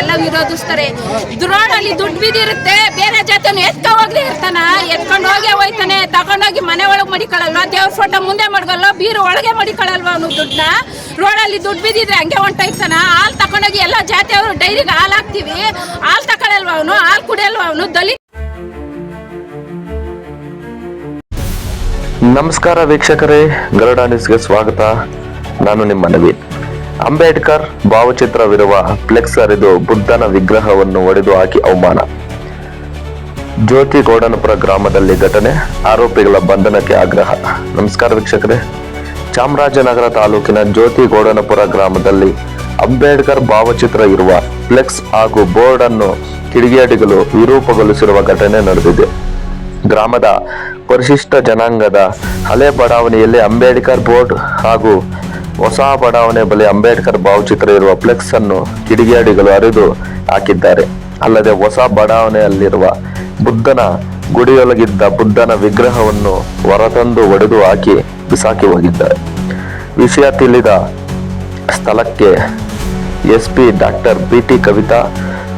ಎಲ್ಲ ವಿರೋಧಿಸ್ತಾರೆ. ರೋಡಲ್ಲಿ ದುಡ್ಡು ಬಿದ್ದಿರುತ್ತೆ ಬೇರೆ ಜಾತಿಯನ್ನು ಎತ್ಕೊ ಹೋಗ್ಲಿ ಇರ್ತಾನ, ಎತ್ಕೊಂಡು ಹೋಗೇ ಹೋಯ್ತಾನೆ, ತಗೊಂಡೋಗಿ ಮನೆ ಒಳಗೆ ಮಡಿಕೊಳ್ಳಲ್ವಾ? ದೇವ್ರ ಫೋಟೋ ಮುಂದೆ ಮಡ್ಗಲ್ವ ಬೀರು ಒಳಗೆ ಮಡಿಕೊಳ್ಳಲ್ವಾ ಅವನು ದುಡ್ಡನ್ನ? ರೋಡಲ್ಲಿ ದುಡ್ಡು ಬಿದ್ದಿದ್ರೆ ಹಂಗೆ ಹೊಂಟೋಯ್ತಾನ? ಹಾಲು ತಗೊಂಡೋಗಿ ಎಲ್ಲ ಜಾತಿಯವರು ಡೈರಿಗೆ ಹಾಲು ಹಾಕ್ತಿವಿ. ಹಾಲು ತಗೊಳ್ಳಲ್ವ ಅವನು? ಹಾಲು ಕುಡಿಯಲ್ವ ಅವನು? ದಲಿತ ನಮಸ್ಕಾರ ವೀಕ್ಷಕರೇ, ಗರುಡ ನ್ಯೂಸ್ಗೆ ಸ್ವಾಗತ. ನಾನು ನಿಮ್ಮ ನವೀನ್. ಅಂಬೇಡ್ಕರ್ ಭಾವಚಿತ್ರವಿರುವ ಫ್ಲೆಕ್ಸ್ ಹರಿದು ಬುದ್ಧನ ವಿಗ್ರಹವನ್ನು ಒಡೆದು ಹಾಕಿ ಅವಮಾನ. ಜ್ಯೋತಿ ಗೋಡನಪುರ ಗ್ರಾಮದಲ್ಲಿ ಘಟನೆ, ಆರೋಪಿಗಳ ಬಂಧನಕ್ಕೆ ಆಗ್ರಹ. ನಮಸ್ಕಾರ ವೀಕ್ಷಕರೇ. ಚಾಮರಾಜನಗರ ತಾಲೂಕಿನ ಜ್ಯೋತಿ ಗೋಡನಪುರ ಗ್ರಾಮದಲ್ಲಿ ಅಂಬೇಡ್ಕರ್ ಭಾವಚಿತ್ರ ಇರುವ ಫ್ಲೆಕ್ಸ್ ಹಾಗೂ ಬೋರ್ಡ್ ಅನ್ನು ಕಿಡಿಗೇಡಿಗಳು ವಿರೂಪಗೊಳಿಸಿರುವ ಘಟನೆ ನಡೆದಿದೆ. ಗ್ರಾಮದ ಪರಿಶಿಷ್ಟ ಜನಾಂಗದ ಹಳೆ ಬಡಾವಣೆಯಲ್ಲಿ ಅಂಬೇಡ್ಕರ್ ಬೋರ್ಡ್ ಹಾಗೂ ಹೊಸ ಬಡಾವಣೆ ಬಳಿ ಅಂಬೇಡ್ಕರ್ ಭಾವಚಿತ್ರ ಇರುವ ಫ್ಲೆಕ್ಸ್ ಅನ್ನು ಕಿಡಿಗೇಡಿಗಳು ಹರಿದು ಹಾಕಿದ್ದಾರೆ. ಅಲ್ಲದೆ ಹೊಸ ಬಡಾವಣೆಯಲ್ಲಿರುವ ಬುದ್ಧನ ಗುಡಿಯೊಳಗಿದ್ದ ಬುದ್ಧನ ವಿಗ್ರಹವನ್ನು ಹೊರತಂದು ಒಡೆದು ಹಾಕಿ ಬಿಸಾಕಿ ಹೋಗಿದ್ದಾರೆ. ವಿಷಯ ತಿಳಿದ ಸ್ಥಳಕ್ಕೆ SP doctor B T Kavitha,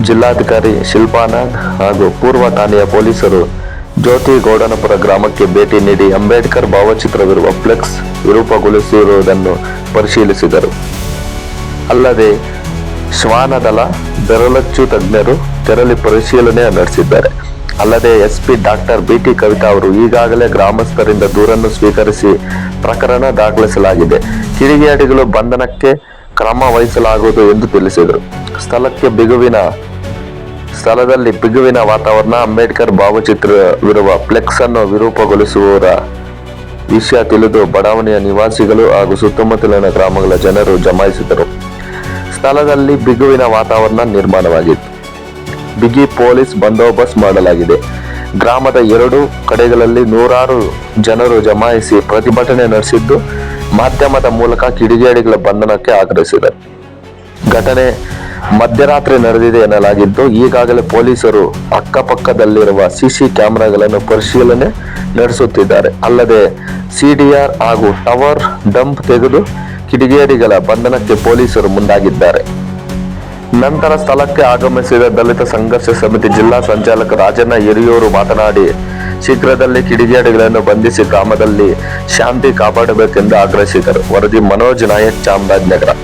ಜಿಲ್ಲಾಧಿಕಾರಿ ಶಿಲ್ಪಾನಾಗ್ ಹಾಗೂ ಪೂರ್ವ ಠಾಣೆಯ ಪೊಲೀಸರು ಜ್ಯೋತಿ ಗೌಡನಪುರ ಗ್ರಾಮಕ್ಕೆ ಭೇಟಿ ನೀಡಿ ಅಂಬೇಡ್ಕರ್ ಭಾವಚಿತ್ರವಿರುವ ಫ್ಲೆಕ್ಸ್ ವಿರೂಪಗೊಳಿಸಿರುವುದನ್ನು ಪರಿಶೀಲಿಸಿದರು. ಅಲ್ಲದೆ ಶ್ವಾನದಳ, ಬೆರಳಚ್ಚು ತಜ್ಞರು ತೆರಳಿ ಪರಿಶೀಲನೆ ನಡೆಸಿದ್ದಾರೆ. ಅಲ್ಲದೆ SP doctor B T Kavita ಅವರು ಈಗಾಗಲೇ ಗ್ರಾಮಸ್ಥರಿಂದ ದೂರನ್ನು ಸ್ವೀಕರಿಸಿ ಪ್ರಕರಣ ದಾಖಲಿಸಲಾಗಿದೆ. ಕಿಡಿಗೇಡಿಗಳು ಬಂಧನಕ್ಕೆ ಕ್ರಮ ವಹಿಸಲಾಗುವುದು ಎಂದು ತಿಳಿಸಿದರು. ಸ್ಥಳಕ್ಕೆ ಬಿಗುವಿನ ಸ್ಥಳದಲ್ಲಿ ಬಿಗುವಿನ ವಾತಾವರಣ, ಅಂಬೇಡ್ಕರ್ ಭಾವಚಿತ್ರವಿರುವ ಫ್ಲೆಕ್ಸ್ ಅನ್ನು ವಿರೂಪಗೊಳಿಸುವವರ ವಿಷಯ ತಿಳಿದು ಬಡಾವಣೆಯ ನಿವಾಸಿಗಳು ಹಾಗೂ ಸುತ್ತಮುತ್ತಲಿನ ಗ್ರಾಮಗಳ ಜನರು ಜಮಾಯಿಸಿದರು ಸ್ಥಳದಲ್ಲಿ ಬಿಗುವಿನ ವಾತಾವರಣ ನಿರ್ಮಾಣವಾಗಿತ್ತು. ಬಿಗಿ ಪೊಲೀಸ್ ಬಂದೋಬಸ್ತ್ ಮಾಡಲಾಗಿದೆ. ಗ್ರಾಮದ ಎರಡು ಕಡೆಗಳಲ್ಲಿ ನೂರಾರು ಜನರು ಜಮಾಯಿಸಿ ಪ್ರತಿಭಟನೆ ನಡೆಸಿದ್ದು, ಮಾಧ್ಯಮದ ಮೂಲಕ ಕಿಡಿಗೇಡಿಗಳ ಬಂಧನಕ್ಕೆ ಆಗ್ರಹಿಸಿದರು. ಘಟನೆ ಮಧ್ಯರಾತ್ರಿ ನಡೆದಿದೆ ಎನ್ನಲಾಗಿದ್ದು, ಈಗಾಗಲೇ ಪೊಲೀಸರು ಅಕ್ಕಪಕ್ಕದಲ್ಲಿರುವ ಸಿಸಿ ಕ್ಯಾಮೆರಾಗಳನ್ನು ಪರಿಶೀಲನೆ ನಡೆಸುತ್ತಿದ್ದಾರೆ. ಅಲ್ಲದೆ ಸಿಡಿಆರ್ ಹಾಗೂ ಟವರ್ ಡಂಪ್ ತೆಗೆದು ಕಿಡಿಗೇಡಿಗಳ ಬಂಧನಕ್ಕೆ ಪೊಲೀಸರು ಮುಂದಾಗಿದ್ದಾರೆ. ನಂತರ ಸ್ಥಳಕ್ಕೆ ಆಗಮಿಸಿದ ದಲಿತ ಸಂಘರ್ಷ ಸಮಿತಿ ಜಿಲ್ಲಾ ಸಂಚಾಲಕ ರಾಜಣ್ಣ ಹಿರಿಯೂರು ಮಾತನಾಡಿ, ಶೀಘ್ರದಲ್ಲಿ ಕಿಡಿಗೇಡಿಗಳನ್ನು ಬಂಧಿಸಿ ಗ್ರಾಮದಲ್ಲಿ ಶಾಂತಿ ಕಾಪಾಡಬೇಕೆಂದು ಆಗ್ರಹಿಸಿದರು. ವರದಿ ಮನೋಜ್ ನಾಯಕ್ ಚಾಮರಾಜನಗರ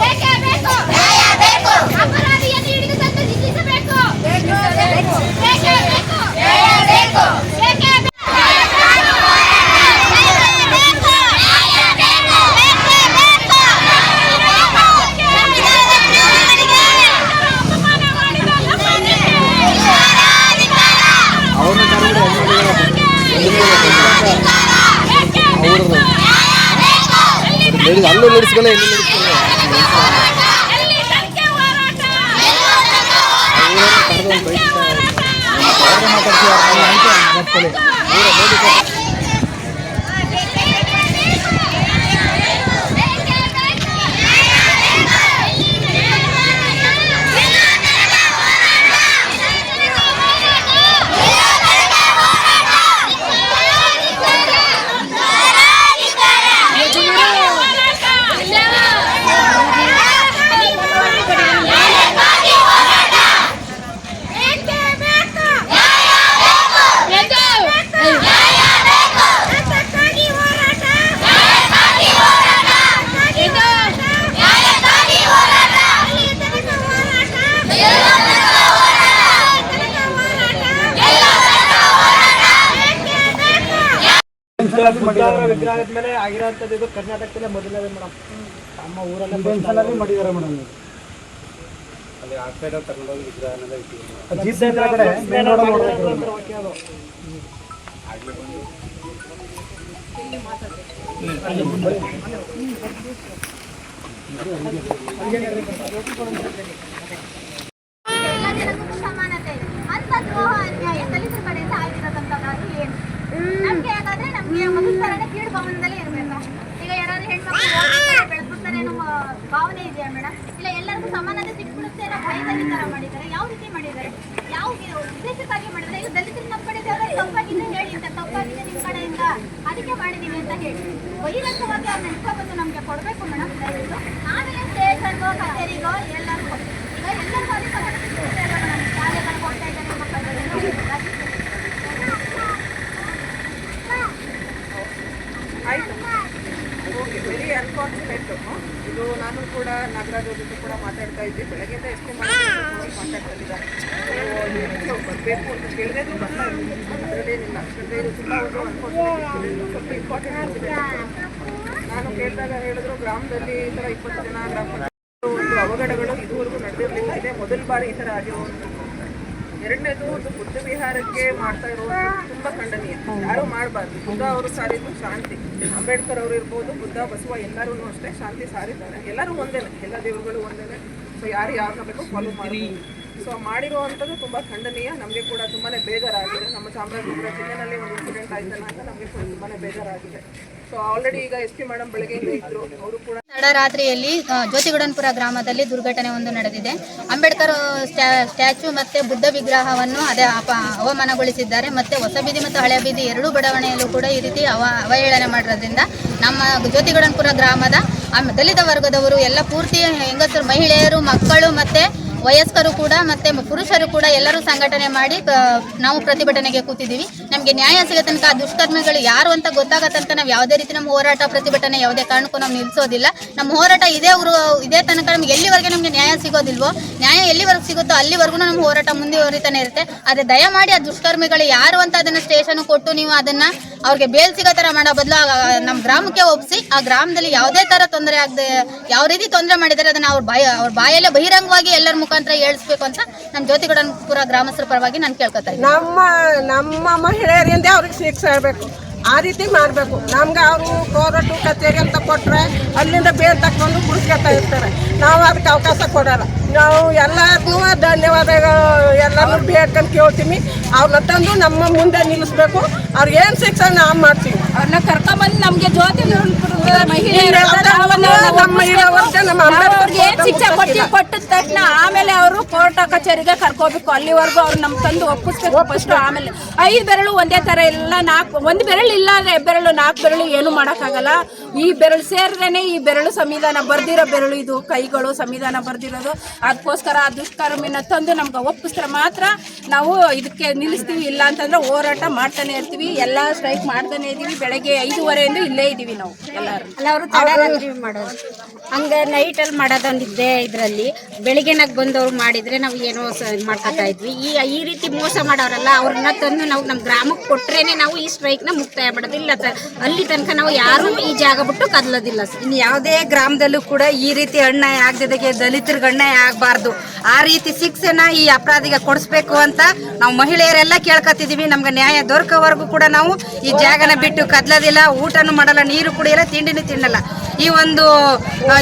ಬೇಕೇ ಬೇಕು ನ್ಯಾಯ ಬೇಕು ಅಪರಾಧಿಯನ್ನು ಹಿಡಿದು ತಂದು ಶಿಕ್ಷಿಸಬೇಕು ಬೇಕೇ ಬೇಕು ಬೇಕೇ ಬೇಕು ನ್ಯಾಯ ಬೇಕು ಬೇಕೇ ಬೇಕು ಅಲ್ಲೂ ನಡೆಸ್ಕೊಳ್ಳಿ ವಿಗ್ರಹದ ಮೇಲೆ ಆಗಿರೋಂಥದ್ದು ಇದು ಕರ್ನಾಟಕದಲ್ಲೇ ಮೊದಲನೇ ಮೇಡಮ್. ನಮ್ಮ ಊರಲ್ಲೇ ಬೆಂಗಳೂರಲ್ಲಿ ಮಾಡಿದ್ದಾರೆ ಮೇಡಮ್ ಅಲ್ಲಿ ಆ ಸೈಡ್ ತಗೊಂಡೋಗಿ ವಿಗ್ರಹನೆಲ್ಲ ಕಡೆ ಮೇನ್ ರೋಡ್ ನೋಡ್ಬೇಕು ಎಲ್ಲ ಜನಕ್ಕೂ ಸಮಾನತೆ ಅಂತ ದ್ರೋಹ ಅನ್ಯಾಯ ದಲಿತರ ಕಡೆಯಿಂದ ಆಗಿರೋದಂತದ್ದು ಏನು ನಮ್ಗೆ ಯಾಕಂದ್ರೆ ನಮ್ಗೆ ಮಗುಸ್ತರನೇ ಕೀಳು ಭಾವನದಲ್ಲೇ ಇರ್ಬೇಕಾ ಈಗ ಯಾರಾದ್ರೂ ಹೆಣ್ಮಕ್ಳು ಓದ್ತಾರೆ, ಬೆಳೆಸ್ಬಿಡ್ತಾರೆ ಅನ್ನೋ ಭಾವನೆ ಮೇಡಮ್? ಇಲ್ಲ, ಎಲ್ಲರಿಗೂ ಸಮಾನತೆ ಸಿಕ್ಬಿಡುತ್ತೆ ಮಾಡಿದ್ದಾರೆ. ಯಾವ ರೀತಿ ಮಾಡಿದ್ದಾರೆ? ಯಾವ ಉದ್ದೇಶಕ್ಕಾಗಿ ಮಾಡಿದ್ದಾರೆ? ಇಲ್ಲ ನಮ್ಮ ಅಂತ ತಪ್ಪಾಗಿದೆ ಅದಕ್ಕೆ ಮಾಡಿದೀವಿ ಅಂತ ಹೇಳಿ. ಬಹಿರಂಗವಾಗಿ ಅವ್ರನ್ನ ಇಟ್ಕೊಬಂದು ನಮ್ಗೆ ಕೊಡ್ಬೇಕು ಮೇಡಮ್, ದಯವಿಟ್ಟು. ಆಮೇಲೆ ಸ್ಟೇಷನ್ಗೋ, ಕಚೇರಿಗೋ ಎಲ್ಲರಿಗೂ ಈಗ ಎಲ್ಲರಿಗೂ ಅದೇ ಸವಲತ್ತು ಸಿಗ್ತಾ ಇಲ್ಲ ಮೇಡಮ್ ಶಾಲೆಗಳು ಕೊಡ್ತಾ ಇದ್ದಾರೆ ಮಕ್ಕಳಿಗೆ ಆಯಿತು ಓಕೆ ವೆರಿ ಅನ್ಫಾರ್ಚುನೇಟ್ ಇದು ನಾನು ಕೂಡ ನಾಗರಾಜ್ ಅವ್ರ ಜೊತೆ ಕೂಡ ಮಾತಾಡ್ತಾ ಇದ್ದೆ ಬೆಳಗ್ಗೆಯಿಂದ ಎಷ್ಟು ಮಾತಾಡ್ತಿದ್ದಾರೆ. ಬರಬೇಕು ಅಂತ ಕೇಳಿದ್ರು ಬರ್ತಾ ಅದರಲ್ಲೇನಿಲ್ಲ ಯಾಕಂದರೆ ಇದು ತುಂಬ ಒಂದು ಅನ್ಫಾರ್ಚುನೇಟ್ ಸ್ವಲ್ಪ ಇಂಪಾರ್ಟೆಂಟ್ ನಾನು ಕೇಳಿದಾಗ ಹೇಳಿದ್ರು ಗ್ರಾಮದಲ್ಲಿ ಈ ಥರ ಇಪ್ಪತ್ತು ಜನ ಗ್ರಾಮ ಒಂದು ಅವಘಡಗಳು ಇದುವರೆಗೂ ನಡೆದಿರಲಿಲ್ಲ. ಇದೇ ಮೊದಲ ಬಾರಿ ಈ ಥರ ಆಗಿರುವಂಥದ್ದು ಎರಡನೇದು ಒಂದು ಬುದ್ಧ ವಿಹಾರಕ್ಕೆ ಮಾಡ್ತಾ ಇರೋದು ತುಂಬಾ ಖಂಡನೀಯ. ಯಾರು ಮಾಡಬಾರ್ದು. ಬುದ್ಧ ಅವರು ಸಾರಿದ್ದು ಶಾಂತಿ. ಅಂಬೇಡ್ಕರ್ ಅವರು ಇರ್ಬೋದು, ಬುದ್ಧ, ಬಸವ ಎಲ್ಲರೂ ಅಷ್ಟೇ ಶಾಂತಿ ಸಾರಿದ್ದಾರೆ. ಎಲ್ಲರೂ ಒಂದೇನೆ. ಎಲ್ಲ ದೇವರುಗಳು ಒಂದೇನೆ. ಸೊ ಯಾರು ಯಾರನ್ನ ಫಾಲೋ ಮಾಡಬಹುದು ಸೊ ಮಾಡಿರುವಂಥದ್ದು ತುಂಬ ಖಂಡನೀಯ. ನಮಗೆ ಕೂಡ ತುಂಬಾ ಬೇಜಾರಾಗಿದೆ. ನಮ್ಮ ಚಾಮರಾಜನಗರ ಜಿಲ್ಲೆಯಲ್ಲಿ ಒಂದು ಇನ್ಸಿಡೆಂಟ್ ಆಯ್ತಲ್ಲ ಅಂತ ನಮಗೆ ತುಂಬಾ ಬೇಜಾರಾಗಿದೆ. ಸೊ ಆಲ್ರೆಡಿ ಈಗ ಎಸ್ ಪಿ ಮೇಡಮ್ ಬೆಳಗ್ಗೆಯಿಂದ ಇದ್ರು. ಅವರು ಕೂಡ ತಡರಾತ್ರಿಯಲ್ಲಿ ಜ್ಯೋತಿಗುಡನ್ಪುರ ಗ್ರಾಮದಲ್ಲಿ ದುರ್ಘಟನೆ ಒಂದು ನಡೆದಿದೆ. ಅಂಬೇಡ್ಕರ್ ಸ್ಟ್ಯಾಚು ಮತ್ತೆ ಬುದ್ಧ ವಿಗ್ರಹವನ್ನು ಅದೇ ಅವಮಾನಗೊಳಿಸಿದ್ದಾರೆ. ಮತ್ತೆ ಹೊಸಬೀದಿ ಮತ್ತು ಹಳೆ ಬೀದಿ ಎರಡೂ ಬಡಾವಣೆಯಲ್ಲೂ ಕೂಡ ಈ ರೀತಿ ಅವ, ಅವಹೇಳನೆ ಮಾಡಿರೋದ್ರಿಂದ ನಮ್ಮ ಜ್ಯೋತಿಗುಡನ್ಪುರ ಗ್ರಾಮದ ದಲಿತ ವರ್ಗದವರು ಎಲ್ಲ ಪೂರ್ತಿ ಹೆಂಗಸರು, ಮಹಿಳೆಯರು, ಮಕ್ಕಳು ಮತ್ತೆ ವಯಸ್ಕರು ಕೂಡ ಮತ್ತೆ ಪುರುಷರು ಕೂಡ ಎಲ್ಲರೂ ಸಂಘಟನೆ ಮಾಡಿ ನಾವು ಪ್ರತಿಭಟನೆಗೆ ಕೂತಿದ್ದೀವಿ. ನಮಗೆ ನ್ಯಾಯ ಸಿಗೋ ತನಕ ಆ ದುಷ್ಕರ್ಮಿಗಳು ಯಾರು ಅಂತ ಗೊತ್ತಾಗೋ ತನಕ ನಾವು ಯಾವುದೇ ರೀತಿ ನಮ್ಮ ಹೋರಾಟ, ಪ್ರತಿಭಟನೆ ಯಾವುದೇ ಕಾರಣಕ್ಕೂ ನಾವು ನಿಲ್ಲಿಸೋದಿಲ್ಲ ನಮ್ಮ ಹೋರಾಟ ಇದೇ ಅವರು ಇದೇ ತನಕ ನಮ್ಗೆ ಎಲ್ಲಿವರೆಗೆ ನಮಗೆ ನ್ಯಾಯ ಸಿಗೋದಿಲ್ವೋ, ನ್ಯಾಯ ಎಲ್ಲಿವರೆಗೆ ಸಿಗುತ್ತೋ ಅಲ್ಲಿವರೆಗೂ ನಮ್ಮ ಹೋರಾಟ ಮುಂದುವರಿತಾನೆ ಇರುತ್ತೆ. ಆದರೆ ದಯಮಾಡಿ ಆ ದುಷ್ಕರ್ಮಿಗಳು ಯಾರು ಅಂತ ಅದನ್ನು ಸ್ಟೇಷನ್ ಕೊಟ್ಟು ನೀವು ಅದನ್ನ ಅವ್ರಿಗೆ ಬೇಲ್ ಸಿಗೋ ತರ ಮಾಡೋ ಬದಲು ನಮ್ಮ ಗ್ರಾಮಕ್ಕೆ ಒಪ್ಪಿಸಿ ಆ ಗ್ರಾಮದಲ್ಲಿ ಯಾವುದೇ ಥರ ತೊಂದರೆ ಆಗದೆ, ಯಾವ ರೀತಿ ತೊಂದರೆ ಮಾಡಿದ್ದಾರೆ ಅದನ್ನ ಅವ್ರ ಬಾಯ, ಅವ್ರ ಬಾಯಲ್ಲೇ ಬಹಿರಂಗವಾಗಿ ಎಲ್ಲರ ಮುಖಾಂತರ ಹೇಳಿಸ್ಬೇಕು ಅಂತ ನಮ್ಮ ಜ್ಯೋತಿಗಡನ್ಪುರ ಗ್ರಾಮಸ್ಥರ ಪರವಾಗಿ ನಾನು ಕೇಳ್ಕೊತಾ ಇದ್ದೀನಿ. ನಮ್ಮ ನಮ್ಮ ಮಹಿಳೆಯರಿಂದ ಅವ್ರಿಗೆ ಶಿಕ್ಷೆ ಆಗಬೇಕು. ಆ ರೀತಿ ಮಾಡಬೇಕು. ನಮ್ಗೆ ಅವರು ಕೋರ್ಟು ಕಚೇರಿ ಅಂತ ಕೊಟ್ಟರೆ ಅಲ್ಲಿಂದ ಬೇರೆ ತಕ್ಕೊಂಡು ಕುಡಿಸ್ಕೊತಾ ಇರ್ತಾರೆ. ನಾವು ಅದಕ್ಕೆ ಅವಕಾಶ ಕೊಡೋಲ್ಲ. ನಾವು ಎಲ್ಲರಿಗೂ ಧನ್ಯವಾದಗಳು. ಎಲ್ಲರೂ ಬೇಡ್ಕೊಂಡು ಕೇಳ್ತೀನಿ. ಅವ್ರನ್ನ ತಂದು ನಮ್ಮ ಮುಂದೆ ನಿಲ್ಲಿಸ್ಬೇಕು. ಅವ್ರಿಗೆ ಏನು ಶಿಕ್ಷಣ ನಾವು ಮಾಡ್ತೀವಿ. ಅವ್ರನ್ನ ಕರ್ಕೊಂಬಂದು ನಮಗೆ ಜ್ಯೋತಿ ನಮ್ಮ ಇರೋವರೆಗೆ ನಮ್ಮ ಶಿಕ್ಷೆ ಕೊಟ್ಟಿದ ತಕ್ಷಣ ಆಮೇಲೆ ಅವರು ಕೋರ್ಟ್ ಕಚೇರಿಗೆ ಕರ್ಕೋಬೇಕು. ಅಲ್ಲಿವರೆಗೂ ಅವ್ರು ನಮ್ ತಂದು ಒಪ್ಪಿಸ್ಬೇಕು ಫಸ್ಟ್ ಆಮೇಲೆ. ಐದು ಬೆರಳು ಒಂದೇ ತರ ಇಲ್ಲ ನಾಲ್ಕು ಒಂದು ಬೆರಳು ಇಲ್ಲ ಅಂದ್ರೆ ಬೆರಳು, ನಾಲ್ಕು ಬೆರಳು ಏನು ಮಾಡೋಕ್ಕಾಗಲ್ಲ. ಈ ಬೆರಳು ಸೇರಿದ್ರೇನೆ ಈ ಬೆರಳು ಸಂವಿಧಾನ ಬರ್ದಿರೋ ಬೆರಳು ಇದು. ಕೈಗಳು ಸಂವಿಧಾನ ಬರ್ದಿರೋದು. ಅದಕ್ಕೋಸ್ಕರ ಆ ದುಷ್ಕರ್ಮಿನ ತಂದು ನಮ್ಗೆ ಒಪ್ಪಿಸಿದ್ರೆ ಮಾತ್ರ ನಾವು ಇದಕ್ಕೆ ನಿಲ್ಲಿಸ್ತೀವಿ. ಇಲ್ಲ ಅಂತಂದ್ರೆ ಹೋರಾಟ ಮಾಡ್ತಾನೆ ಇರ್ತೀವಿ. ಎಲ್ಲ ಸ್ಟ್ರೈಕ್ ಮಾಡ್ತಾನೆ ಇದೀವಿ ಬೆಳಗ್ಗೆ ಐದೂವರೆಯಿಂದ ಇಲ್ಲೇ ಇದೀವಿ ನಾವು ಎಲ್ಲರೂ. ಮಾಡೋದು. ಹಂಗೆ ನೈಟಲ್ಲಿ ಮಾಡೋದೊಂದಿದ್ದೆ ಇದರಲ್ಲಿ. ಬೆಳಿಗ್ಗೆನಾಗ ಬಂದವ್ರು ಮಾಡಿದ್ರೆ ನಾವು ಏನೋ ಮಾಡ್ಕೊತಾ ಇದ್ವಿ. ಈ ರೀತಿ ಮೋಸ ಮಾಡೋರಲ್ಲ, ಅವ್ರನ್ನ ತಂದು ನಾವು ನಮ್ಮ ಗ್ರಾಮಕ್ಕೆ ಕೊಟ್ರೇನೆ ನಾವು ಈ ಸ್ಟ್ರೈಕ್ನ ಮುಕ್ತಾಯ ಮಾಡೋದು ಇಲ್ಲ ತ- ಅಲ್ಲಿ ತನಕ ನಾವು ಯಾರೂ ಈ ಜಾಗ ಬಿಟ್ಟು ಕದಲೋದಿಲ್ಲ ಇನ್ನು ಯಾವುದೇ ಗ್ರಾಮದಲ್ಲೂ ಕೂಡ ಈ ರೀತಿ ಅನ್ಯಾಯ ಆಗದಿದ್ದಕ್ಕೆ ದಲಿತರಿಗೆ ಅನ್ಯಾಯ ಆಗಬಾರ್ದು. ಆ ರೀತಿ ಶಿಕ್ಷೆನ ಈ ಅಪರಾಧಿಗೆ ಕೊಡಿಸ್ಬೇಕು ಅಂತ ನಾವು ಮಹಿಳೆಯರೆಲ್ಲ ಕೇಳ್ಕೊತಿದೀವಿ ನಮ್ಗೆ ನ್ಯಾಯ ದೊರಕೋವರೆಗೂ ಕೂಡ ನಾವು ಈ ಜಾಗನ ಬಿಟ್ಟು ಕದಲೋದಿಲ್ಲ. ಊಟನೂ ಮಾಡಲ್ಲ, ನೀರು ಕುಡಿಯಲ್ಲ, ತಿಂಡಿನೂ ತಿನ್ನಲ್ಲ. ಈ ಒಂದು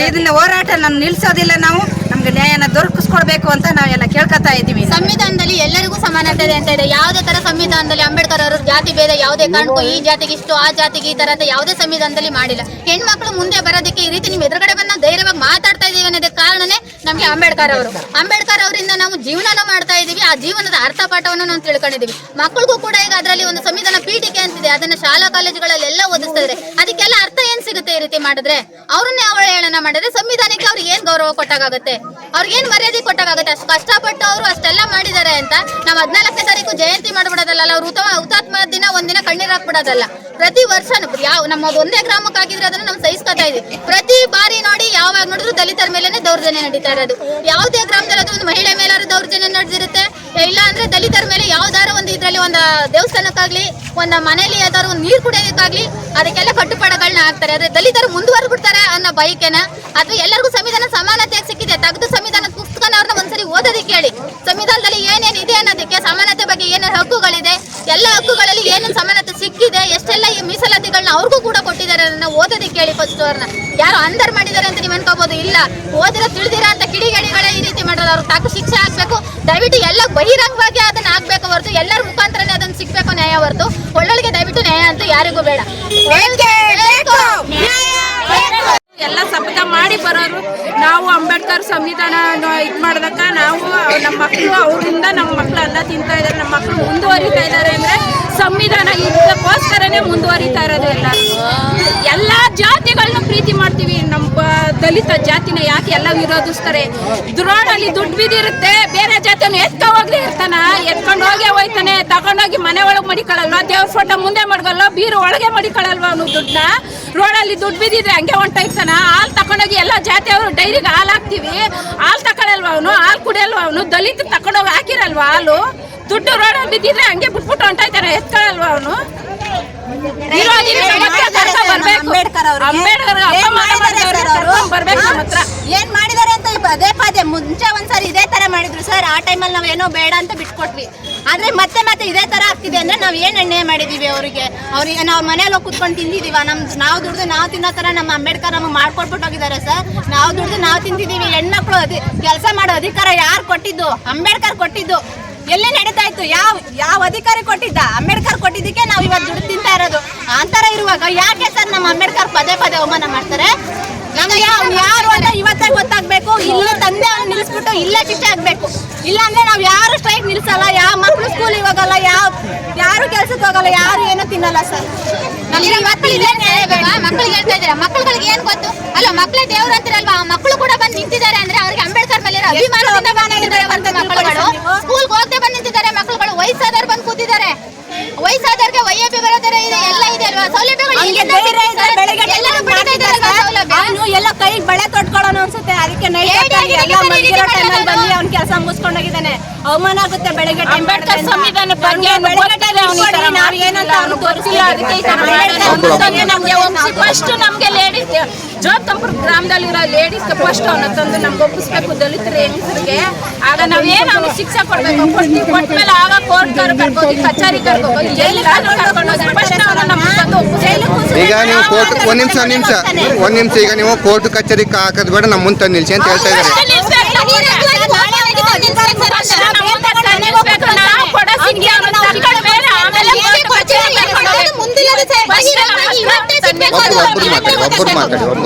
ಇದನ್ನ ಹೋರಾಟ ನಾನು ನಿಲ್ಸೋದಿಲ್ಲ ನಾವು. ನಮ್ಗೆ ನ್ಯಾಯನ ದೊರಕಿಸ್ಕೊಡ್ಬೇಕು ಅಂತ ನಾವೆಲ್ಲ ಕೇಳ್ಕೊತಾ ಇದ್ದೀವಿ ಸಂವಿಧಾನದಲ್ಲಿ ಎಲ್ಲರಿಗೂ ಸಮಾನತೆ ಅಂತ ಇದೆ. ಯಾವುದೇ ತರ ಸಂವಿಧಾನದಲ್ಲಿ ಅಂಬೇಡ್ಕರ್ ಅವರು ಜಾತಿ ಭೇದ ಯಾವುದೇ ಕಾರಣಕ್ಕೂ ಈ ಜಾತಿಗೆ ಇಷ್ಟು, ಆ ಜಾತಿಗೆ ಈ ತರ ಅಂತ ಯಾವುದೇ ಸಂವಿಧಾನದಲ್ಲಿ ಮಾಡಿಲ್ಲ. ಹೆಣ್ಮಕ್ಳು ಮುಂದೆ ಬರೋದಕ್ಕೆ ಈ ರೀತಿ ನಿಮ್ ಎದುರುಗಡೆ ಬಂದ ನಾವು ಧೈರ್ಯವಾಗಿ ಮಾತಾಡ್ತಾ ಇದೀವಿ ಅನ್ನೋದಕ್ಕೆ ಕಾರಣನೇ ನಮ್ಗೆ ಅಂಬೇಡ್ಕರ್ ಅವರು. ಅಂಬೇಡ್ಕರ್ ಅವರಿಂದ ನಾವು ಜೀವನನ ಮಾಡ್ತಾ ಇದೀವಿ ಆ ಜೀವನದ ಅರ್ಥ ಪಾಠವನ್ನು ನಾವು ತಿಳ್ಕೊಂಡಿದೀವಿ ಮಕ್ಕಳಿಗೂ ಕೂಡ ಈಗ ಅದರಲ್ಲಿ ಒಂದು ಸಂವಿಧಾನ ಪೀಠಿಕೆ ಅಂತಿದೆ. ಅದನ್ನ ಶಾಲಾ ಕಾಲೇಜುಗಳಲ್ಲಿ ಎಲ್ಲ ಓದಿಸ್ತಾ ಇದ್ದಾರೆ. ಅದಕ್ಕೆಲ್ಲ ಅರ್ಥ ಸಿಗುತ್ತೆ ಈ ರೀತಿ ಮಾಡಿದ್ರೆ ಅವ್ರನ್ನೇ ಅವಹೇಳನ ಮಾಡಿದ್ರೆ ಸಂವಿಧಾನಕ್ಕೆ ಅವ್ರಿಗೆ ಏನ್ ಗೌರವ ಕೊಟ್ಟಾಗುತ್ತೆ ಅವ್ರಿಗೆ ಏನ್ ಮರ್ಯಾದೆ ಕೊಟ್ಟಾಗುತ್ತೆ ಅಷ್ಟು ಕಷ್ಟಪಟ್ಟು ಅವರು ಅಷ್ಟೆಲ್ಲ ಮಾಡಿದ್ದಾರೆ ಅಂತ ನಾವು ಹದಿನಾಲ್ಕನೇ ತಾರೀಕು ಜಯಂತಿ ಮಾಡ್ಬಿಡೋದಲ್ಲ ಅವ್ರು ಉತ್ತಮ, ಹುತಾತ್ಮ ದಿನ ಒಂದಿನ ಕಣ್ಣೀರ್ ಹಾಕ್ಬಿಡೋದಲ್ಲ. ಪ್ರತಿ ವರ್ಷ ಯಾವ ನಮ್ಮ ಒಂದೇ ಗ್ರಾಮಕ್ಕೆ ಆಗಿದ್ರೆ ಅದನ್ನ ನಾವು ಸಹಿಸ್ಕೊತಾ ಇದೀವಿ ಪ್ರತಿ ಬಾರಿ ನೋಡಿ ಯಾವಾಗ ನೋಡಿದ್ರು ದಲಿತರ ಮೇಲೆನೆ ದೌರ್ಜನ್ಯ ನಡೀತಾ ಇರೋದು. ಯಾವುದೇ ಗ್ರಾಮದಲ್ಲಿ ಅದು ಒಂದು ಮಹಿಳೆ ಮೇಲಾದ್ರೂ ದೌರ್ಜನ್ಯ ನಡೆದಿರುತ್ತೆ. ಇಲ್ಲ ಅಂದ್ರೆ ದಲಿತರ ಮೇಲೆ ಯಾವ್ದಾರ ಒಂದು ಇದ್ರಲ್ಲಿ ಒಂದು ದೇವಸ್ಥಾನಕ್ಕಾಗ್ಲಿ, ಒಂದು ಮನೇಲಿ ಯಾವ್ದಾದ್ರು ಒಂದು ನೀರು ಕುಡಿಯೋದಕ್ಕಾಗ್ಲಿ, ಅದಕ್ಕೆಲ್ಲ ಕಟ್ಟುಪಾಡುಗಳನ್ನ ಹಾಕ್ತಾರೆ. ದಲಿತರು ಮುಂದುವರೆದ್ಬಿಡ್ತಾರೆ ಅನ್ನೋ ಬೈಕೆನ ಅಥವಾ ಎಲ್ಲರಿಗೂ ಸಂವಿಧಾನ ಸಮಾನತೆ ಸಿಕ್ಕಿದೆ ತೆಗೆದು ಸಂವಿಧಾನದ ಪುಸ್ತಕನ ಅವ್ರನ್ನ ಒಂದ್ಸರಿ ಓದೋದಕ್ಕೆ ಕೇಳಿ. ಸಂವಿಧಾನದಲ್ಲಿ ಏನೇನು ಇದೆ ಅನ್ನೋದಕ್ಕೆ ಸಮಾನತೆ ಬಗ್ಗೆ ಏನೇನು ಹಕ್ಕುಗಳಿದೆ ಎಲ್ಲ ಹಕ್ಕುಗಳಲ್ಲಿ ಏನೇನು ಸಮಾನತೆ ಸಿಕ್ಕಿದೆ ಎಷ್ಟೆಲ್ಲ ಈ ಮೀಸಲಾತಿಗಳನ್ನ ಅವ್ರಿಗೂ ಕೂಡ ಕೊಟ್ಟಿದ್ದಾರೆ ಅದನ್ನ ಓದೋದಕ್ಕೆ ಕೇಳಿ ಫಸ್ಟ್ ಅವ್ರನ್ನ. ಯಾರು ಅಂದರ್ ಮಾಡಿದ್ದಾರೆ ಅಂತ ನೀವು ಅನ್ಕೋಬಹುದು ಇಲ್ಲ. ಓದಿರೋ ತಿಳಿದಿರ ಅಂತ ಕಿಡಿಗೇಡಿಗಳೇ ಈ ರೀತಿ ಮಾಡೋದು ಅವ್ರಿಗೆ ತಕ್ಕ ಶಿಕ್ಷೆ ಆಗ್ಬೇಕು. ದಯವಿಟ್ಟು ಎಲ್ಲ ಬಹಿರಂಗವಾಗಿ ಅದನ್ನ ಆಗ್ಬೇಕು ಹೊರತು. ಎಲ್ಲರ ಮುಖಾಂತರನೇ ಅದನ್ನ ಸಿಗ್ಬೇಕು ನ್ಯಾಯ ಹೊರತು. ಒಳ್ಳೊಳಗೆ ದಯವಿಟ್ಟು ನ್ಯಾಯ ಅಂತ ಯಾರಿಗೂ ಬೇಡ. ಶಪಥ ಮಾಡಿ ಬರೋರು, ನಾವು ಅಂಬೇಡ್ಕರ್ ಸಂವಿಧಾನ ಇದು ಮಾಡ್ದಕ್ಕ ನಾವು ನಮ್ಮ ಮಕ್ಕಳು ಅವರಿಂದ ನಮ್ಮ ಮಕ್ಕಳು ಅನ್ನ ತಿಂತಾ ಇದ್ದಾರೆ ನಮ್ಮ ಮಕ್ಕಳು ಮುಂದುವರಿತಾ ಇದ್ದಾರೆ ಅಂದ್ರೆ ಸಂವಿಧಾನ ಇದಕ್ಕೋಸ್ಕರನೇ ಮುಂದುವರಿತಾ ಇರೋದು ಎಲ್ಲ. ಎಲ್ಲ ಜಾತಿಗಳನ್ನ ಪ್ರೀತಿ ಮಾಡ್ತೀವಿ. ನಮ್ಮ ದಲಿತ ಜಾತಿನ ಯಾಕೆ ಎಲ್ಲ ವಿರೋಧಿಸ್ತಾರೆ? ರೋಡಲ್ಲಿ ದುಡ್ಡು ಬಿದ್ದಿರುತ್ತೆ, ಬೇರೆ ಜಾತಿಯನ್ನು ಎತ್ಕೊ ಹೋಗ್ಲಿ ಇರ್ತಾನ ಎತ್ಕೊಂಡು ಹೋಗೇ ಹೋಯ್ತಾನೆ, ತಗೊಂಡೋಗಿ ಮನೆ ಒಳಗೆ ಮಡಿಕೊಳ್ಳಲ್ವಾ? ದೇವ್ರ ಫೋಟೋ ಮುಂದೆ ಮಡ್ಗಲ್ವ ಬೀರು ಒಳಗೆ ಮಡಿಕೊಳ್ಳಲ್ವಾ ಅವನು ದುಡ್ಡನ್ನ? ರೋಡಲ್ಲಿ ದುಡ್ಡು ಬಿದ್ದಿದ್ರೆ ಹಂಗೆ ಹೊಂಟೋಯ್ತಾನ? ಹಾಲು ತಕೊಂಡೋಗಿ ಎಲ್ಲ ಜಾತಿಯವರು ಡೈರಿಗೆ ಹಾಲು ಹಾಕ್ತಿವಿ. ಹಾಲು ತಗೊಳಲ್ವ ಅವನು? ಹಾಲು ಕುಡಿಯಲ್ವ ಅವನು? ದಲಿತ ತಕೊಂಡೋಗಿ ಹಾಕಿರಲ್ವ ಹಾಲು? ದುಡ್ಡು ರೋಡಲ್ಲಿ ಬಿದ್ದಿದ್ರೆ ಹಂಗೆ ಬಿಟ್ಬಿಟ್ಟು ಹೊಂಟಾಯ್ತಾರೆ ಎತ್ಕೊಳಲ್ವ ಅವನು? ಅಂಬೇಡ್ಕರ್ ಏನ್ ಮಾಡಿದಾರೆ ಅಂತ ಪದೇ ಪದೇ ಮುಂಚೆ ಒಂದ್ಸರಿ ಇದೇ ತರ ಮಾಡಿದ್ರು ಸರ್. ಆ ಟೈಮಲ್ಲಿ ನಾವ್ ಏನೋ ಬೇಡ ಅಂತ ಬಿಟ್ಕೊಟ್ವಿ. ಆದ್ರೆ ಮತ್ತೆ ಮತ್ತೆ ಇದೇ ತರ ಆಗ್ತಿದೆ ಅಂದ್ರೆ ನಾವ್ ಏನ್ ಅನ್ಯಾಯ ಮಾಡಿದೀವಿ ಅವರಿಗೆ? ಅವ್ರಿಗೆ ನಾವ್ ಮನೇಲಿ ಹೋಗಿ ಕುತ್ಕೊಂಡು ತಿಂದಿದೀವ. ನಮ್ ನಾವ್ ದುಡ್ದು ನಾವ್ ತಿನ್ನೋ ತರ ನಮ್ಮ ಅಂಬೇಡ್ಕರ್ ನಮಗೆ ಮಾಡ್ಕೊಟ್ಬಿಟ್ಟು ಹೋಗಿದ್ದಾರೆ ಸರ್. ನಾವ್ ದುಡ್ದು ನಾವ್ ತಿಂತಿದೀವಿ ಹೆಣ್ಮಕ್ಳು ಅದಿ ಕೆಲಸ ಮಾಡೋ ಅಧಿಕಾರ ಯಾರು ಕೊಟ್ಟಿದ್ದು? ಅಂಬೇಡ್ಕರ್ ಕೊಟ್ಟಿದ್ದು. ಎಲ್ಲಿ ನಡೀತಾ ಇತ್ತು. ಯಾವ ಯಾವ ಅಧಿಕಾರಿ ಕೊಟ್ಟಿದ್ದ? ಅಂಬೇಡ್ಕರ್ ಕೊಟ್ಟಿದ್ದಕ್ಕೆ ನಾವು ಇವತ್ತು ದುಡ್ಡು ತಿಂತಾ ಇರೋದು. ಆತರ ಇರುವಾಗ ಯಾಕೆ ಸರ್ ನಮ್ಮ ಅಂಬೇಡ್ಕರ್ ಪದೇ ಪದೇ ಅವಮಾನ ಮಾಡ್ತಾರೆ? ಯಾರು ಅಂತ ಇವತ್ತೇ ಗೊತ್ತಾಗ್ಬೇಕು. ಇಲ್ಲ ತಂದೆ ಅವ್ನು ನಿಲ್ಲಿಸ್ಬಿಟ್ಟು ಇಲ್ಲೇ ಶಿಕ್ಷೆ ಆಗ್ಬೇಕು. ಇಲ್ಲ ಅಂದ್ರೆ ನಾವ್ ಯಾರು ಸ್ಟ್ರೈಕ್ ನಿಲ್ಸಲ್ಲ ಯಾವ ಮಕ್ಳು ಸ್ಕೂಲಿಗೆ ಹೋಗಲ್ಲ ಯಾವ ಯಾರು ಕೆಲ್ಸಕ್ಕೆ ಹೋಗಲ್ಲ ಯಾರು ಏನು ತಿನ್ನಲ್ಲ ಸರ್. ಮಕ್ಳಿಗೆ ಹೇಳ್ತಾ ಇದ್ದಾರೆ? ಮಕ್ಳುಗಳಿಗೆ ಏನ್ ಗೊತ್ತು? ಅಲ್ಲ ಮಕ್ಕಳೇ ದೇವ್ರು ಅಂತಿರಲ್ವಾ? ಮಕ್ಕಳು ಕೂಡ ಬಂದು ನಿಂತಿದ್ದಾರೆ ಅಂದ್ರೆ ಅವ್ರಿಗೆ ಅಂಬೇಡ್ಕರ್ ಮೇಲೆ ಇರೋ ಅಭಿಮಾನದಿಂದ ಬಂದು ನಿಂತಿದ್ದಾರೆ ಒಂದು ಮಕ್ಕಳುಗಳು ಸ್ಕೂಲ್ಗೆ ಹೋಗದೆ ಬಂದು ನಿಂತಿದ್ದಾರೆ ಮಕ್ಕಳುಗಳು ವಯಸ್ಸಾದವ್ರು ಬಂದು ಕೂತಿದ್ದಾರೆ ವಯಸ್ಸಾದವ್ರಿಗೆ ವೈಎಪಿ ಇದೆ ಎಲ್ಲ ಇದೆ ಅಲ್ವಾ? ಸೌಲಭ್ಯಗಳು ಎಲ್ಲ ಕೈಗೆ ಬಳೆ ತೊಟ್ಕೊಳ್ಳೋಣ ಅನ್ಸುತ್ತೆ. ಅದಕ್ಕೆ ಬಂದು? ಅವ್ನ ಕೆಲಸ ಮುಗಿಸ್ಕೊಂಡೋಗಿದ್ದಾನೆ. ಅವಮಾನ ಆಗುತ್ತೆ ಬೆಳಗ್ಗೆ ಅಂಬೇಡ್ಕರ್ ಸಂವಿಧಾನ ಏನಂತ ಅವ್ನು ಗೊತ್ತಿಲ್ಲ ಅದಕ್ಕೆ ಫಸ್ಟ್ ನಮ್ಗೆ ಲೇಡೀಸ್ ಜೋತಂಪುರ ಗ್ರಾಮದಲ್ಲಿರೋ ಲೇಡೀಸ್ ಫಸ್ಟ್ ಅವನ ತಂದು ನಮ್ಗೆ ಒಪ್ಪಿಸ್ಬೇಕು ದಲಿತರ ಹೆಂಗಸರಿಗೆ ಆಗ ನಾವೇನು ಅವ್ನಿಗೆ ಶಿಕ್ಷೆ ಕೊಡ್ಬೇಕು ಕೊಡ್ತೀವಿ ಕೊಟ್ಮೇಲೆ ಆಗ ಕೋರ್ಟ್ ಕರ್ಕೋಗಿ ಕಚೇರಿ ಕರ್ಕೋಗಿ ಜೈಲಿಗೆ ಕರ್ಕೊಂಡೋಗಿ ಫಸ್ಟ್ ಅವನ ನಮ್ಗೆ ತಂದು ಒಪ್ಪಿಸ್ಬೇಕು ಈಗ ನೀವು ಕೋರ್ಟ್ ಒಂದ್ ನಿಮಿಷ ಒಂದ್ ನಿಮಿಷ ಒಂದ್ ನಿಮಿಷ ಈಗ ನೀವು ಕೋರ್ಟ್ ಕಚೇರಿ ಹಾಕದ್ ಬೇಡ ನಮ್ಮ ಮುಂದೆ ತಂದು ನಿಲ್ಸಿ ಅಂತ ಹೇಳ್ತಾ ಇದ್ದಾರೆ ನಾವು ಒಬ್ರು ಮಾತಾಡಿ ಒಬ್ರು ಮಾತಾಡಿ ಸರ್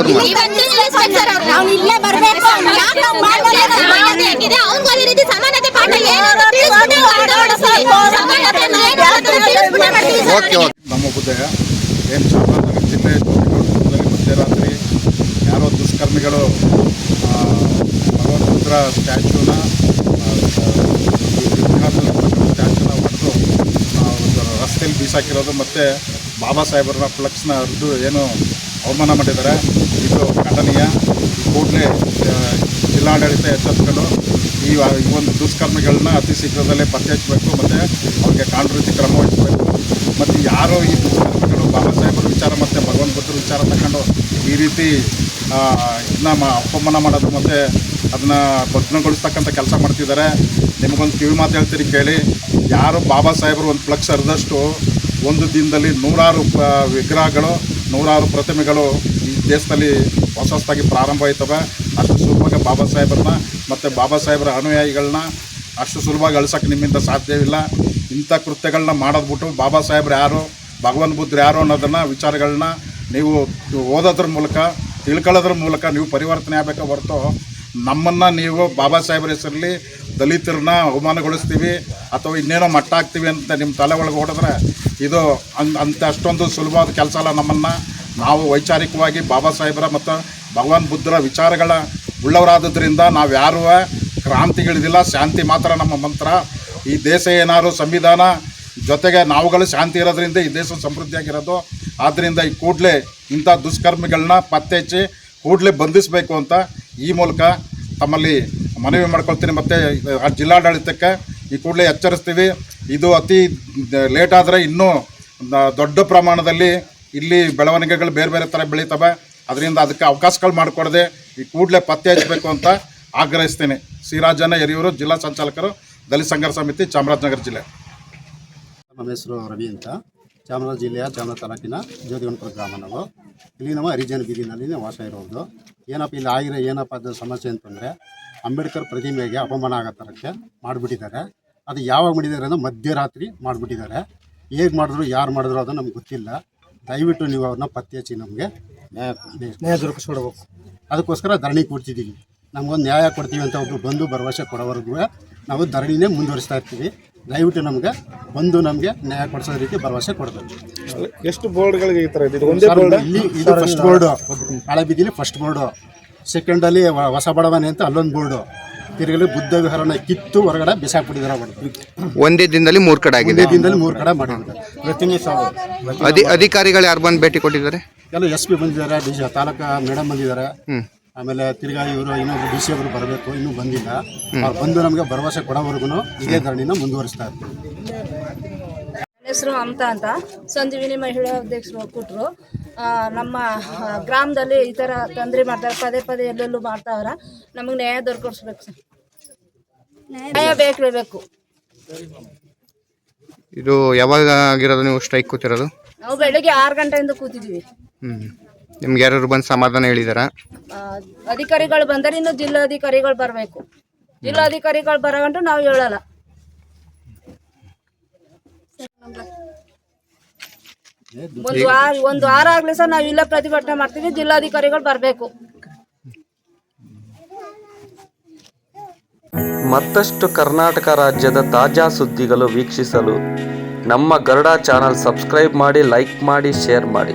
ಓಕೆ ಓಕೆ. ನಮ್ಮ ಹುದ್ದೆಯ ಏನು ಚಾಮರಾಜನಗರ ಜಿಲ್ಲೆ ಜೋಗಿಗೌಡದಲ್ಲಿ ಮಧ್ಯರಾತ್ರಿ ಯಾರೋ ದುಷ್ಕರ್ಮಿಗಳು ಭಗವಂತರ ಸ್ಟ್ಯಾಚ್ಯೂನ ಬೀಸಾಕಿರೋದು ಮತ್ತು ಬಾಬಾ ಸಾಹೇಬರ ಫ್ಲಕ್ಸ್ನ ಹರಿದು ಏನು ಅವಮಾನ ಮಾಡಿದ್ದಾರೆ. ಇದು ಘಟನೆಯ ಕೂಡಲೇ ಜಿಲ್ಲಾಡಳಿತ ಎಚ್ಚರಿಸ್ಕೊಂಡು ಈ ಒಂದು ದುಷ್ಕರ್ಮಿಗಳನ್ನ ಅತಿ ಶೀಘ್ರದಲ್ಲೇ ಪತ್ತೆ ಹಚ್ಚಬೇಕು ಮತ್ತು ಅವ್ರಿಗೆ ಕಾನೂನು ಕ್ರಮ ವಹಿಸಬೇಕು. ಮತ್ತು ಯಾರೋ ಈ ದುಷ್ಕರ್ಮಿಗಳು, ಬಾಬಾ ಸಾಹೇಬರ ವಿಚಾರ ಮತ್ತು ಭಗವಂತ ವಿಚಾರ ತಗೊಂಡು ಈ ರೀತಿ ಇದನ್ನ ಮಾ, ಅಪಮಾನ ಮಾಡೋದು ಮತ್ತು ಅದನ್ನ ಭಗ್ನಗೊಳಿಸ್ತಕ್ಕಂಥ ಕೆಲಸ ಮಾಡ್ತಿದ್ದಾರೆ. ನಿಮಗೊಂದು ಕಿವಿ ಮಾತು ಹೇಳ್ತೀರಿ ಕೇಳಿ. ಯಾರು ಬಾಬಾ ಸಾಹೇಬರು ಒಂದು ಫ್ಲಕ್ಸ್ ಹರಿದಷ್ಟು ಒಂದು ದಿನದಲ್ಲಿ ನೂರಾರು ವಿಗ್ರಹಗಳು, ನೂರಾರು ಪ್ರತಿಮೆಗಳು ಈ ದೇಶದಲ್ಲಿ ಹೊಸ ಹೊಸದಾಗಿ ಪ್ರಾರಂಭ ಆಯ್ತವೆ. ಅಷ್ಟು ಸುಲಭವಾಗಿ ಬಾಬಾ ಸಾಹೇಬ್ರನ್ನ ಮತ್ತು ಬಾಬಾ ಸಾಹೇಬರ ಅನುಯಾಯಿಗಳನ್ನ ಅಷ್ಟು ಸುಲಭವಾಗಿ ಅಳ್ಸೋಕ್ಕೆ ನಿಮ್ಮಿಂದ ಸಾಧ್ಯವಿಲ್ಲ. ಇಂಥ ಕೃತ್ಯಗಳನ್ನ ಮಾಡೋದ್ಬಿಟ್ಟು ಬಾಬಾ ಸಾಹೇಬ್ರು ಯಾರು, ಭಗವಾನ್ ಬುದ್ಧರು ಯಾರು ಅನ್ನೋದನ್ನು ವಿಚಾರಗಳನ್ನ ನೀವು ಓದೋದ್ರ ಮೂಲಕ, ತಿಳ್ಕೊಳ್ಳೋದ್ರ ಮೂಲಕ ನೀವು ಪರಿವರ್ತನೆ ಆಗಬೇಕಾ ಹೊರತು ನಮ್ಮನ್ನು ನೀವು ಬಾಬಾ ಸಾಹೇಬ್ರ ಹೆಸರಲ್ಲಿ ದಲಿತರನ್ನ ಅವಮಾನಗೊಳಿಸ್ತೀವಿ ಅಥವಾ ಇನ್ನೇನೋ ಮಟ್ಟ ಹಾಕ್ತೀವಿ ಅಂತ ನಿಮ್ಮ ತಲೆ ಒಳಗೆ ಹೊಡೆದ್ರೆ ಇದು ಅನ್, ಅಂತ ಅಷ್ಟೊಂದು ಸುಲಭವಾದ ಕೆಲಸ ಅಲ್ಲ ನಮ್ಮನ್ನು. ನಾವು ವೈಚಾರಿಕವಾಗಿ ಬಾಬಾ ಸಾಹೇಬರ ಮತ್ತು ಭಗವಾನ್ ಬುದ್ಧರ ವಿಚಾರಗಳ ಉಳ್ಳವರಾದದ್ರಿಂದ ನಾವು ಯಾರು ಕ್ರಾಂತಿಗಳಿದಿಲ್ಲ, ಶಾಂತಿ ಮಾತ್ರ ನಮ್ಮ ಮಂತ್ರ. ಈ ದೇಶ ಏನಾದ್ರು ಸಂವಿಧಾನ ಜೊತೆಗೆ ನಾವುಗಳು ಶಾಂತಿ ಇರೋದ್ರಿಂದ ಈ ದೇಶ ಸಮೃದ್ಧಿಯಾಗಿರೋದು. ಆದ್ದರಿಂದ ಈ ಕೂಡಲೇ ಇಂಥ ದುಷ್ಕರ್ಮಿಗಳನ್ನ ಪತ್ತೆ ಹಚ್ಚಿ ಕೂಡಲೇ ಬಂಧಿಸಬೇಕು ಅಂತ ಈ ಮೂಲಕ ತಮ್ಮಲ್ಲಿ ಮನವಿ ಮಾಡ್ಕೊಳ್ತೀನಿ. ಮತ್ತು ಆ ಜಿಲ್ಲಾಡಳಿತಕ್ಕೆ ಈ ಕೂಡಲೇ ಎಚ್ಚರಿಸ್ತೀವಿ. ಇದು ಅತಿ ಲೇಟ್ ಆದರೆ ಇನ್ನೂ ದೊಡ್ಡ ಪ್ರಮಾಣದಲ್ಲಿ ಇಲ್ಲಿ ಬೆಳವಣಿಗೆಗಳು ಬೇರೆ ಬೇರೆ ಥರ ಬೆಳೀತವೆ. ಅದರಿಂದ ಅದಕ್ಕೆ ಅವಕಾಶಗಳು ಮಾಡಿಕೊಡದೆ ಈ ಕೂಡಲೇ ಪತ್ತೆ ಹಚ್ಚಬೇಕು ಅಂತ ಆಗ್ರಹಿಸ್ತೀನಿ. ಶ್ರೀರಾಜನ ಯರಿಯೂರು ಜಿಲ್ಲಾ ಸಂಚಾಲಕರು ದಲಿತ ಸಂಘರ್ಷ ಸಮಿತಿ ಚಾಮರಾಜನಗರ ಜಿಲ್ಲೆ. ನಮ್ಮ ಹೆಸರು ರವಿ ಅಂತ. ಚಾಮರಾಜ ಜಿಲ್ಲೆಯ ಚಾಮರಾಜ ತಾಲೂಕಿನ ಜ್ಯೋತಿಗಣಪುರ ಗ್ರಾಮ ನಾವು ಇಲ್ಲಿ ನಮ್ಮ ಹರಿಜನ ಬೀದಿನಲ್ಲಿ ವಾಸ ಇರೋದು. ಏನಪ್ಪ ಇಲ್ಲಿ ಆಗಿರೋ ಏನಪ್ಪ ಅದು ಸಮಸ್ಯೆ ಅಂತಂದರೆ ಅಂಬೇಡ್ಕರ್ ಪ್ರತಿಮೆಗೆ ಅಪಮಾನ ಆಗೋ ಥರಕ್ಕೆ ಮಾಡಿಬಿಟ್ಟಿದ್ದಾರೆ. ಅದು ಯಾವಾಗ ಮಾಡಿದ್ದಾರೆ ಅಂದರೆ ಮಧ್ಯರಾತ್ರಿ ಮಾಡಿಬಿಟ್ಟಿದ್ದಾರೆ. ಹೇಗೆ ಮಾಡಿದ್ರು ಯಾರು ಮಾಡಿದ್ರು ಅದು ನಮ್ಗೆ ಗೊತ್ತಿಲ್ಲ. ದಯವಿಟ್ಟು ನೀವು ಅವ್ರನ್ನ ಪತ್ತೆ ಹಚ್ಚಿ ನಮಗೆ ನ್ಯಾಯ ದೊರಕಿಸ್ಕೊಡ್ಬೇಕು. ಅದಕ್ಕೋಸ್ಕರ ಧರಣಿ ಕೊಡ್ತಿದ್ದೀವಿ ನಮಗೊಂದು ನ್ಯಾಯ ಕೊಡ್ತೀವಿ ಅಂತ ಒಬ್ಬರು ಬಂದು ಭರವಸೆ ಕೊಡೋವರೆಗೂ ನಾವು ಧರಣಿನೇ ಮುಂದುವರಿಸ್ತಾ ಇರ್ತೀವಿ. ದಯವಿಟ್ಟು ನಮ್ಗೆ ಬಂದು ನಮಗೆ ನ್ಯಾಯ ಕೊಡಿಸೋ ರೀತಿ ಭರವಸೆ ಕೊಡಬೇಕು. ಎಷ್ಟು ಬೋರ್ಡ್ಗಳಿಗೆ ಈ ಥರ ಇದೆ? ಇದು ಒಂದೇ ಸರ್, ಬೋರ್ಡ್ ಇಲ್ಲಿ ಇದು ಫಸ್ಟ್ ಬೋರ್ಡು. ಹಳೆ ಬೀದಿಲಿ ಫಸ್ಟ್ ಬೋರ್ಡು. ಸೆಕೆಂಡಲ್ಲಿ ವ- ಹೊಸ ಬಡವನೆ ಅಂತ ಅಲ್ಲೊಂದು ಬೋರ್ಡು. ತಿರುಗಲಿ ಬುದ್ಧ ವಿಹಾರನ ಕಿತ್ತು ಹೊರಗಡೆ ಬಿಸಾಕ್ಬಿಟ್ಟಿದ್ದಾರೆ ಅವರು ಒಂದೇ ದಿನದಲ್ಲಿ ಮೂರು ಕಡೆ ಆಗಿದೆ. ದಿನದಲ್ಲಿ ಮೂರು ಕಡೆ ಮಾಡಿದ್ದಾರೆ. ಪ್ರತಿಮೆ ಸಾವು ಅಧಿ ಅಧಿಕಾರಿಗಳು ಯಾರು ಬಂದು ಭೇಟಿ ಕೊಟ್ಟಿದ್ದಾರೆ? ಎಲ್ಲ ಎಸ್ ಪಿ ಬಂದಿದ್ದಾರೆ ಡಿ ತಾಲೂಕಾ ತಾಲೂಕು ಮೇಡಮ್ ಬಂದಿದ್ದಾರೆ. ಆಮೇಲೆ ತಿರ್ಗಾ ಇವರು ಇನ್ನೊಬ್ರು ಡಿ ಸಿ ಅವರು ಬರಬೇಕು ಇನ್ನೂ ಬಂದಿಲ್ಲ. ಅವ್ರು ಬಂದು ನಮಗೆ ಭರವಸೆ ಕೊಡೋವರೆಗೂ ಇದೇ ಧರಣಿನ ಮುಂದುವರಿಸ್ತಾ ಇರ್ತೀವಿ ಹೆಸರು ಮಮತಾ ಅಂತ. ಸಂಜೀವಿನಿ ಮಹಿಳಾ ಅಧ್ಯಕ್ಷರು ಕೊಟ್ಟರು ನಮ್ಮ ಗ್ರಾಮದಲ್ಲಿ ಈ ಥರ ತೊಂದರೆ ಮಾಡ್ತಾರೆ. ಪದೇ ಪದೇ ಎಲ್ಲೆಲ್ಲೂ ಮಾಡ್ತಾವ್ರ. ನಮಗೆ ನ್ಯಾಯ ದೊರಕಿಸ್ಬೇಕು ಸರ್. ನ್ಯಾಯ ಬೇಕೇ ಬೇಕು. ಇದು ಯಾವಾಗ ಆಗಿರೋದು ನೀವು ಸ್ಟ್ರೈಕ್ ಕೂತಿರೋದು? ನಾವು ಬೆಳಿಗ್ಗೆ ಆರು ಗಂಟೆಯಿಂದ ಕೂತಿದ್ದೀವಿ ಹ್ಮ್. ನಿಮ್ಗೆ ಯಾರು ಬಂದು ಸಮಾಧಾನ ಹೇಳಿದಾರ? ಅಧಿಕಾರಿಗಳು ಬಂದರೆ ಇನ್ನು ಜಿಲ್ಲಾಧಿಕಾರಿಗಳು ಬರಬೇಕು. ಜಿಲ್ಲಾಧಿಕಾರಿಗಳು ಬರಗಂಟು ನಾವು ಹೇಳಲ್ಲ. ಒಂದು ವಾರ ಒಂದು ವಾರ ಆಗ್ಲಿ ಸರ್ ನಾವು ಇಲ್ಲ ಪ್ರತಿಭಟನೆ ಮಾಡ್ತೀವಿ ಜಿಲ್ಲಾಧಿಕಾರಿಗಳು ಬರಬೇಕು. ಮತ್ತಷ್ಟು ಕರ್ನಾಟಕ ರಾಜ್ಯದ ತಾಜಾ ಸುದ್ದಿಗಳು ವೀಕ್ಷಿಸಲು ನಮ್ಮ ಗರುಡ ಚಾನಲ್ ಸಬ್ಸ್ಕ್ರೈಬ್ ಮಾಡಿ ಲೈಕ್ ಮಾಡಿ ಶೇರ್ ಮಾಡಿ.